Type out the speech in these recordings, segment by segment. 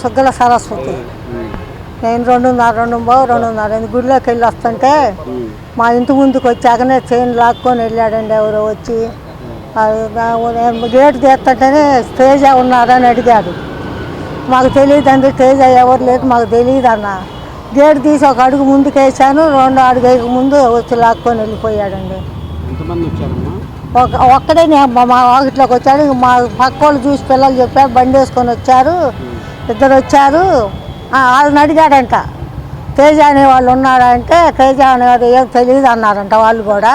సుగ్గల సరస్వతి. నేను రెండున్నర రెండు బావు రెండున్నర. ఎనిమిది గుడిలోకి వెళ్ళి వస్తుంటే మా ఇంటి ముందుకు వచ్చాకనే చైన్ లాక్కొని వెళ్ళాడండి ఎవరో వచ్చి. గేట్ తీస్తుంటేనే తేజ ఉన్నారని అడిగాడు. మాకు తెలియదండి తేజ ఎవరు లేదు మాకు తెలియదు అన్న. గేట్ తీసి ఒక అడుగు ముందుకు వేసాను రెండు అడుగు వేయక ముందు వచ్చి లాక్కొని వెళ్ళిపోయాడండి. ఒక ఒక్కడే నేను మా వాకిట్లోకి వచ్చాడు. మా పక్క వాళ్ళు చూసి పిల్లలు చెప్పారు బండి వేసుకొని వచ్చారు ఇద్దరు వచ్చారు వాళ్ళని అడిగాడంట. తేజ అనే వాళ్ళు ఉన్నారంటే తేజ అనేవాడు ఏం తెలియదు అన్నారంట వాళ్ళు కూడా.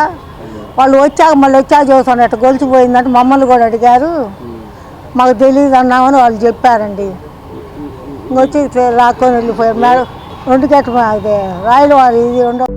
వాళ్ళు వచ్చాక మళ్ళీ వచ్చాక చూస్తున్నట్టు గొలిచిపోయిందంటే మమ్మల్ని కూడా అడిగారు. మాకు తెలియదు అన్నామని వాళ్ళు చెప్పారండి. ఇంకొచ్చి లాక్కొని వెళ్ళిపోయారు. మేడం రెండు గట్ట అదే రాయలు వారి ఇది రెండు